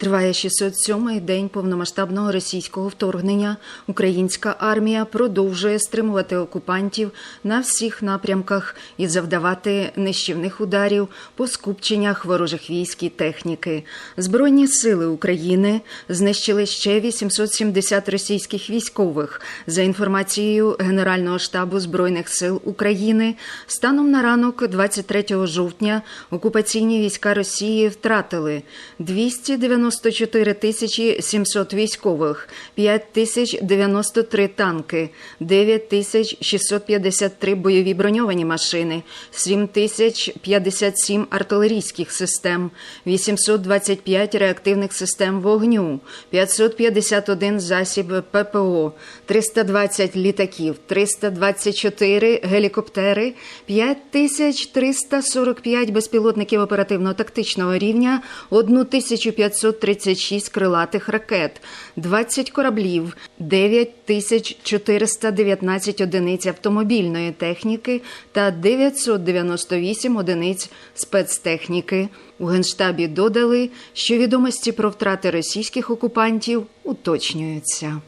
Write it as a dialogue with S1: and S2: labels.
S1: Триває 607-й день повномасштабного російського вторгнення. Українська армія продовжує стримувати окупантів на всіх напрямках і завдавати нищівних ударів по скупченнях ворожих військ і техніки. Збройні сили України знищили ще 870 російських військових. За інформацією Генерального штабу збройних сил України, станом на ранок 23 жовтня окупаційні війська Росії втратили 294 тисячі 700 військових, 5 тисяч 93 танки, 9 тисяч 653 бойові броньовані машини, 7 тисяч 57 артилерійських систем, 825 реактивних систем вогню, 551 засіб ППО, 320 літаків, 324 гелікоптери, 5345 безпілотників оперативно-тактичного рівня, 1536 крилатих ракет, 20 кораблів, 9419 одиниць автомобільної техніки та 998 одиниць спецтехніки. У Генштабі додали, що відомості про втрати російських окупантів уточнюються.